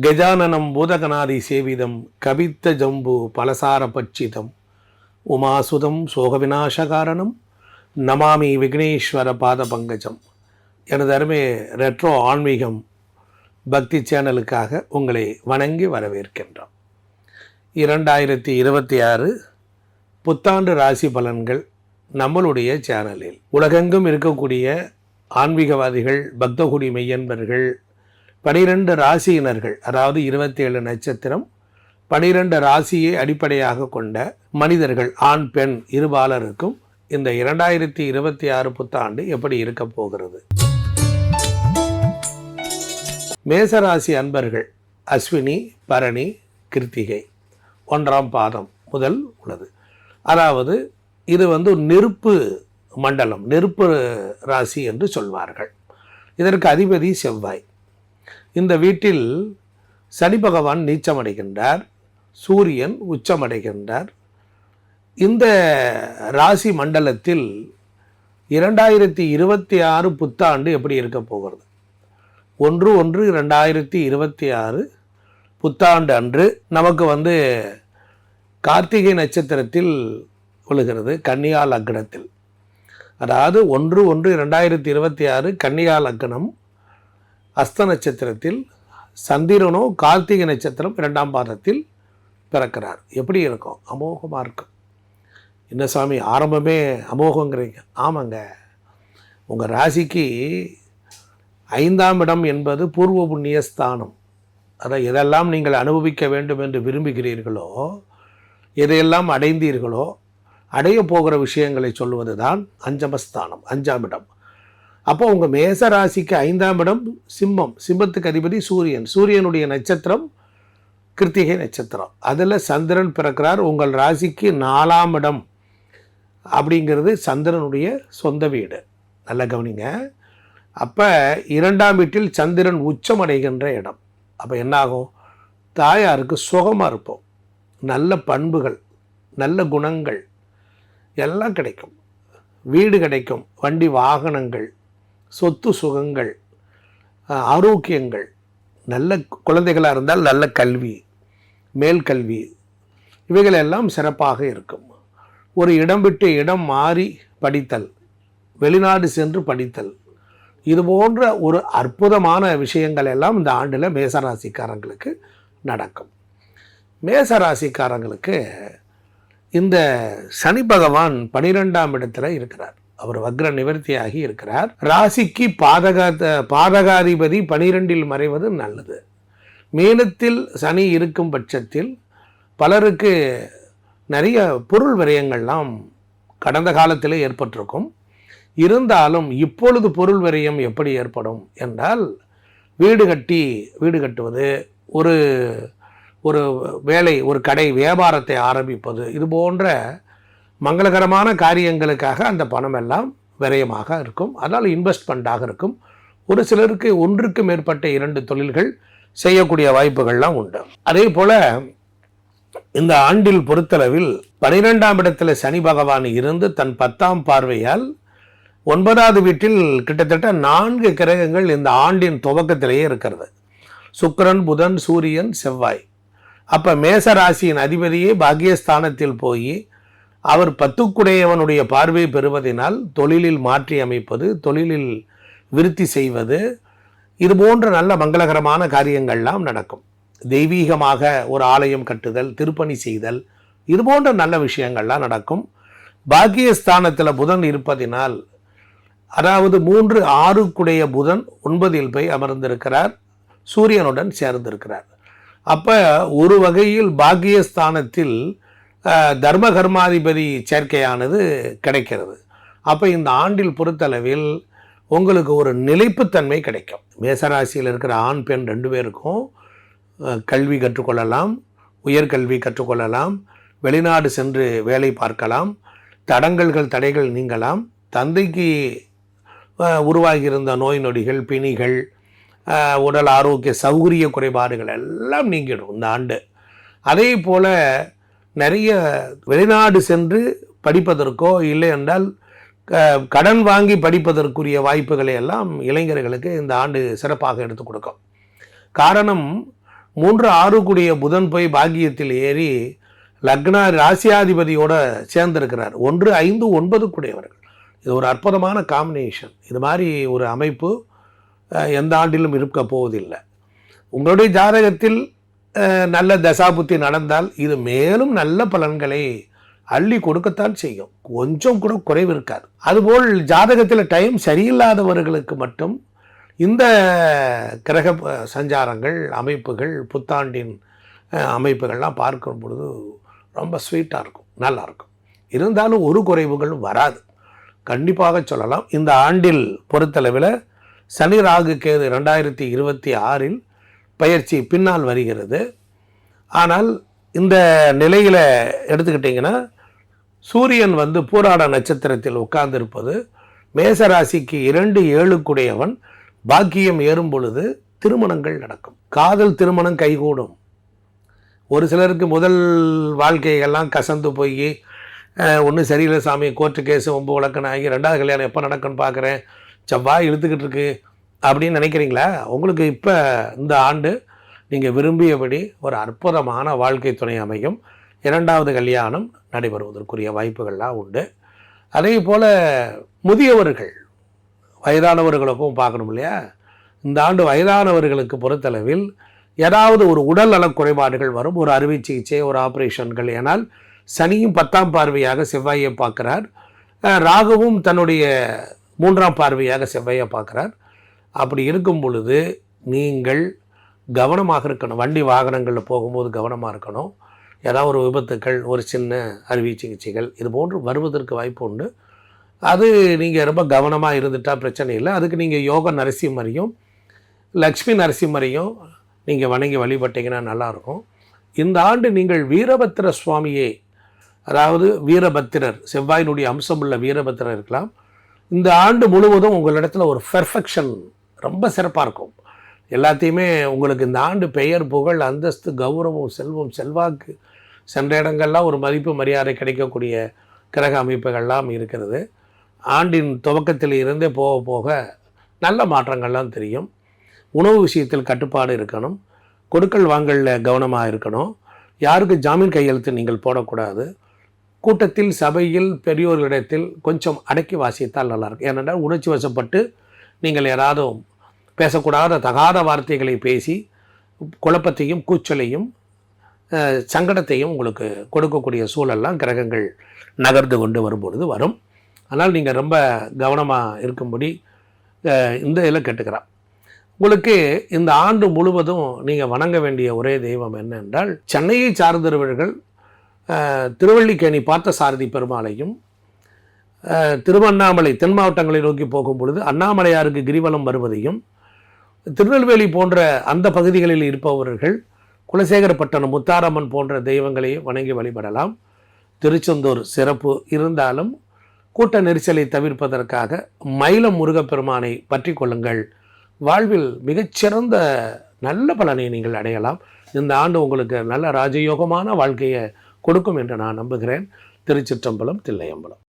கஜானனம் பூதகநாதி சேவிதம் கவித்த ஜம்பு பலசார பட்சிதம். உமாசுதம் சோகவிநாசகாரணம் நமாமி விக்னேஸ்வர பாத பங்கஜம். எனது அருமை ரெட்ரோ ஆன்மீகம் பக்தி சேனலுக்காக உங்களை வணங்கி வரவேற்கின்றோம். இரண்டாயிரத்தி இருபத்தி ஆறு புத்தாண்டு ராசி பலன்கள் நம்மளுடைய சேனலில். உலகெங்கும் இருக்கக்கூடிய ஆன்மீகவாதிகள் பக்தகுடி மெய்யன்பர்கள் பனிரெண்டு ராசியினர்கள் அதாவது இருபத்தேழு நட்சத்திரம் பனிரெண்டு ராசியை அடிப்படையாக கொண்ட மனிதர்கள் ஆண் பெண் இருபாலருக்கும் இந்த இரண்டாயிரத்தி இருபத்தி ஆறு புத்தாண்டு எப்படி இருக்க போகிறது? மேசராசி அன்பர்கள் அஸ்வினி பரணி கிருத்திகை ஒன்றாம் பாதம் முதல் உள்ளது. அதாவது இது வந்து நெருப்பு மண்டலம் நெருப்பு ராசி என்று சொல்வார்கள். இதற்கு அதிபதி செவ்வாய். இந்த வீட்டில் சனி பகவான் நீச்சமடைகின்றார் சூரியன் உச்சமடைகின்றார். இந்த ராசி மண்டலத்தில் இரண்டாயிரத்தி இருபத்தி ஆறு புத்தாண்டு எப்படி இருக்க போகிறது? ஒன்று ஒன்று ரெண்டாயிரத்தி இருபத்தி ஆறு புத்தாண்டு அன்று நமக்கு வந்து கார்த்திகை நட்சத்திரத்தில் விழுகிறது கன்னியா லக்னத்தில் அதாவது ஒன்று ஒன்று ரெண்டாயிரத்தி இருபத்தி ஆறு கன்னியா லக்னம் அஸ்த நட்சத்திரத்தில் சந்திரனோ கார்த்திகை நட்சத்திரம் இரண்டாம் பாதத்தில் பிறக்கிறார். எப்படி இருக்கும்? அமோகமாக இருக்கும். என்ன சாமி ஆரம்பமே அமோகங்கிறீங்க. ஆமாங்க. உங்கள் ராசிக்கு ஐந்தாம் இடம் என்பது பூர்வ புண்ணிய ஸ்தானம். அதை எதெல்லாம் நீங்கள் அனுபவிக்க வேண்டும் என்று விரும்புகிறீர்களோ எதையெல்லாம் அடைந்தீர்களோ அடைய போகிற விஷயங்களை சொல்வது தான் அஞ்சமஸ்தானம் அஞ்சாம் இடம். அப்போ உங்கள் மேச ராசிக்கு ஐந்தாம் இடம் சிம்மம். சிம்மத்துக்கு அதிபதி சூரியன். சூரியனுடைய நட்சத்திரம் கிருத்திகை நட்சத்திரம். அதில் சந்திரன் பிறக்கிறார். உங்கள் ராசிக்கு நாலாம் இடம் அப்படிங்கிறது சந்திரனுடைய சொந்த வீடு. நல்லா கவனிங்க. அப்போ இரண்டாம் வீட்டில் சந்திரன் உச்சம் அடைகின்ற இடம். அப்போ என்னாகும்? தாயாருக்கு சுகமாக இருப்போம். நல்ல பண்புகள் நல்ல குணங்கள் எல்லாம் கிடைக்கும். வீடு கிடைக்கும். வண்டி வாகனங்கள் சொத்து சுகங்கள் ஆரோக்கியங்கள் நல்ல குழந்தைகளாக இருந்தால் நல்ல கல்வி மேல் கல்வி இவைகள் எல்லாம் சிறப்பாக இருக்கும். ஒரு இடம் விட்டு இடம் மாறி படித்தல் வெளிநாடு சென்று படித்தல் இது போன்ற ஒரு அற்புதமான விஷயங்கள் எல்லாம் இந்த ஆண்டில் மேசராசிக்காரங்களுக்கு நடக்கும். மேசராசிக்காரங்களுக்கு இந்த சனி பகவான் பனிரெண்டாம் இடத்துல இருக்கிறார். அவர் வக்ர நிவர்த்தியாகி இருக்கிறார். ராசிக்கு பாதகா பாதகாதிபதி பனிரெண்டில் மறைவது நல்லது. மேலத்தில் சனி இருக்கும் பட்சத்தில் பலருக்கு நிறைய பொருள் விரயங்கள்லாம் கடந்த காலத்தில் ஏற்பட்டிருக்கும். இருந்தாலும் இப்பொழுது பொருள் விரயம் எப்படி ஏற்படும் என்றால் வீடு கட்டி வீடு கட்டுவது ஒரு ஒரு வேலை ஒரு கடை வியாபாரத்தை ஆரம்பிப்பது இது போன்ற மங்களகரமான காரியங்களுக்காக அந்த பணம் எல்லாம் விரயமாக இருக்கும். அதனால் இன்வெஸ்ட்மெண்ட்டாக இருக்கும். ஒரு சிலருக்கு ஒன்றுக்கு மேற்பட்ட இரண்டு தொழில்கள் செய்யக்கூடிய வாய்ப்புகள்லாம் உண்டு. அதே போல் இந்த ஆண்டில் பொறுத்தளவில் பனிரெண்டாம் இடத்தில் சனி பகவான் இருந்து தன் பத்தாம் பார்வையால் ஒன்பதாவது வீட்டில் கிட்டத்தட்ட நான்கு கிரகங்கள் இந்த ஆண்டின் துவக்கத்திலேயே இருக்கிறது. சுக்கரன் புதன் சூரியன் செவ்வாய். அப்போ மேச ராசியின் அதிபதியே பாக்கியஸ்தானத்தில் போய் அவர் பத்துக்குடையவனுடைய பார்வை பெறுவதனால் தொழிலில் மாற்றி அமைப்பது தொழிலில் விருத்தி செய்வது இது போன்ற நல்ல மங்களகரமான காரியங்கள்லாம் நடக்கும். தெய்வீகமாக ஒரு ஆலயம் கட்டுதல் திருப்பணி செய்தல் இது போன்ற நல்ல விஷயங்கள்லாம் நடக்கும். பாக்கியஸ்தானத்தில் புதன் இருப்பதினால் அதாவது மூன்று ஆறுக்குடைய புதன் ஒன்பதில் போய் அமர்ந்திருக்கிறார் சூரியனுடன் சேர்ந்திருக்கிறார். அப்போ ஒரு வகையில் பாக்கியஸ்தானத்தில் தர்ம கர்மாதிபதி சேர்க்கையானது கிடைக்கிறது. அப்போ இந்த ஆண்டில் பொறுத்தளவில் உங்களுக்கு ஒரு நிலைப்புத்தன்மை கிடைக்கும். மேசராசியில் இருக்கிற ஆண் பெண் ரெண்டு பேருக்கும் கல்வி கற்றுக்கொள்ளலாம் உயர்கல்வி கற்றுக்கொள்ளலாம் வெளிநாடு சென்று வேலை பார்க்கலாம் தடங்கல்கள் தடைகள் நீங்கலாம் தந்தைக்கு உருவாகியிருந்த நோய் நொடிகள் பிணிகள் உடல் ஆரோக்கிய சௌகரிய குறைபாடுகள் எல்லாம் நீங்கிடும் இந்த ஆண்டு. அதே போல் நிறைய வெளிநாடு சென்று படிப்பதற்கோ இல்லை என்றால் க- கடன் வாங்கி படிப்பதற்குரிய வாய்ப்புகளை எல்லாம் இளைஞர்களுக்கு இந்த ஆண்டு சிறப்பாக எடுத்து கொடுக்கும். காரணம் மூன்று ஆறு கூடிய புதன் போய் பாக்கியத்தில் ஏறி லக்னா ராசியாதிபதியோட சேர்ந்திருக்கிறார். ஒன்று ஐந்து ஒன்பது கூடியவர்கள் இது ஒரு அற்புதமான காம்பினேஷன் இது மாதிரி ஒரு அமைப்பு எந்த ஆண்டிலும் இருக்க போவதில்லை. உங்களுடைய ஜாதகத்தில் நல்ல தசாபுத்தி நடந்தால் இது மேலும் நல்ல பலன்களை அள்ளி கொடுக்கத்தான் செய்யும். கொஞ்சம் கூட குறைவு இருக்காது. அதுபோல் ஜாதகத்தில் டைம் சரியில்லாதவர்களுக்கு மட்டும் இந்த கிரக சஞ்சாரங்கள் அமைப்புகள் புத்தாண்டின் அமைப்புகள்லாம் பார்க்கும் பொழுது ரொம்ப ஸ்வீட்டாக இருக்கும் நல்லாயிருக்கும் இருந்தாலும் ஒரு குறைவுகளும் வராது. கண்டிப்பாக சொல்லலாம். இந்த ஆண்டில் பொறுத்தளவில் சனி ராகு கேது ரெண்டாயிரத்தி இருபத்தி ஆறில் பயிற்சி பின்னால் வருகிறது. ஆனால் இந்த நிலையில் எடுத்துக்கிட்டிங்கன்னா சூரியன் வந்து பூராட நட்சத்திரத்தில் உட்கார்ந்திருப்பது மேசராசிக்கு இரண்டு ஏழுக்குடையவன் பாக்கியம் ஏறும் பொழுது திருமணங்கள் நடக்கும். காதல் திருமணம் கைகூடும். ஒரு சிலருக்கு முதல் வாழ்க்கைகள்லாம் கசந்து போய் ஒன்றும் சரியில்லை சாமி கோர்ட்டு கேஸு ஒம்பு வழக்கன் ஆகி ரெண்டாவது கல்யாணம் எப்போ நடக்குன்னு பார்க்குறேன் செவ்வாய் இழுத்துக்கிட்டு இருக்கு அப்படின்னு நினைக்கிறீங்களா? உங்களுக்கு இப்போ இந்த ஆண்டு நீங்கள் விரும்பியபடி ஒரு அற்புதமான வாழ்க்கை துணை அமையும். இரண்டாவது கல்யாணம் நடைபெறுவதற்குரிய வாய்ப்புகள்லாம் உண்டு. அதே போல் முதியவர்கள் வயதானவர்களுக்கும் பார்க்கணும் இல்லையா? இந்த ஆண்டு வயதானவர்களுக்கு பொறுத்தளவில் ஏதாவது ஒரு உடல் நலக் குறைபாடுகள் வரும். ஒரு அறுவை சிகிச்சை ஒரு ஆப்ரேஷன்கள் ஏனால் சனியும் பத்தாம் பார்வையாக செவ்வாயை பார்க்கிறார். ராகுவும் தன்னுடைய மூன்றாம் பார்வையாக செவ்வாயை பார்க்கிறார். அப்படி இருக்கும் பொழுது நீங்கள் கவனமாக இருக்கணும். வண்டி வாகனங்களில் போகும்போது கவனமாக இருக்கணும். ஏதாவது ஒரு விபத்துக்கள் ஒரு சின்ன அறுவை சிகிச்சைகள் இது போன்று வருவதற்கு வாய்ப்பு உண்டு. அது நீங்கள் ரொம்ப கவனமாக இருந்துட்டால் பிரச்சனை இல்லை. அதுக்கு நீங்கள் யோக நரசிம்மரையும் லக்ஷ்மி நரசிம்மரையும் நீங்கள் வணங்கி வழிபட்டீங்கன்னா நல்லாயிருக்கும். இந்த ஆண்டு நீங்கள் வீரபத்திர சுவாமியை அதாவது வீரபத்திரர் செவ்வாயினுடைய அம்சமுள்ள வீரபத்திரர் இருக்கலாம். இந்த ஆண்டு முழுவதும் உங்களிடத்தில் ஒரு பெர்ஃபெக்ஷன் ரொம்ப சிறப்பாக இருக்கும். எல்லாத்தையுமே உங்களுக்கு இந்த ஆண்டு பெயர் புகழ் அந்தஸ்து கௌரவம் செல்வம் செல்வாக்கு சென்ற இடங்கள்லாம் ஒரு மதிப்பு மரியாதை கிடைக்கக்கூடிய கிரக அமைப்புகள்லாம் இருக்கிறது. ஆண்டின் துவக்கத்தில் இருந்தே போக போக நல்ல மாற்றங்கள்லாம் தெரியும். உணவு விஷயத்தில் கட்டுப்பாடு இருக்கணும். கொடுக்கல் வாங்கலில் கவனமாக இருக்கணும். யாருக்கு ஜாமீன் கையெழுத்து நீங்கள் போடக்கூடாது. கூட்டத்தில் சபையில் பெரியோர்களிடத்தில் கொஞ்சம் அடக்கி வாசித்தால் நல்லாயிருக்கும் ஏனென்றால் உணர்ச்சி வசப்பட்டு நீங்கள் யாராவது பேசக்கூடாத தகாத வார்த்தைகளை பேசி குழப்பத்தையும் கூச்சலையும் சங்கடத்தையும் உங்களுக்கு கொடுக்கக்கூடிய சூழல்லாம் கிரகங்கள் நகர்ந்து கொண்டு வரும்பொழுது வரும். ஆனால் நீங்கள் ரொம்ப கவனமாக இருக்கும்படி இந்த இதில் கேட்டுக்கிறேன். உங்களுக்கு இந்த ஆண்டு முழுவதும் நீங்கள் வணங்க வேண்டிய ஒரே தெய்வம் என்னென்றால் சென்னையை சார்ந்தவர்கள் திருவள்ளிக்கேணி பார்த்த சாரதி பெருமாளையும் திருவண்ணாமலை தென் மாவட்டங்களை நோக்கி போகும் பொழுது அண்ணாமலையாருக்கு கிரிவலம் வருவதையும் திருநெல்வேலி போன்ற அந்த பகுதிகளில் இருப்பவர்கள் குலசேகரப்பட்டணம் முத்தாரம்மன் போன்ற தெய்வங்களை வணங்கி வழிபடலாம். திருச்செந்தூர் சிறப்பு இருந்தாலும் கூட்ட நெரிசலை தவிர்ப்பதற்காக மயிலம் முருகப்பெருமானை பற்றி கொள்ளுங்கள். வாழ்வில் மிகச்சிறந்த நல்ல பலனை நீங்கள் அடையலாம். இந்த ஆண்டு உங்களுக்கு நல்ல ராஜயோகமான வாழ்க்கையை கொடுக்கும் என்று நான் நம்புகிறேன். திருச்சிற்றம்பலம் தில்லையம்பலம்.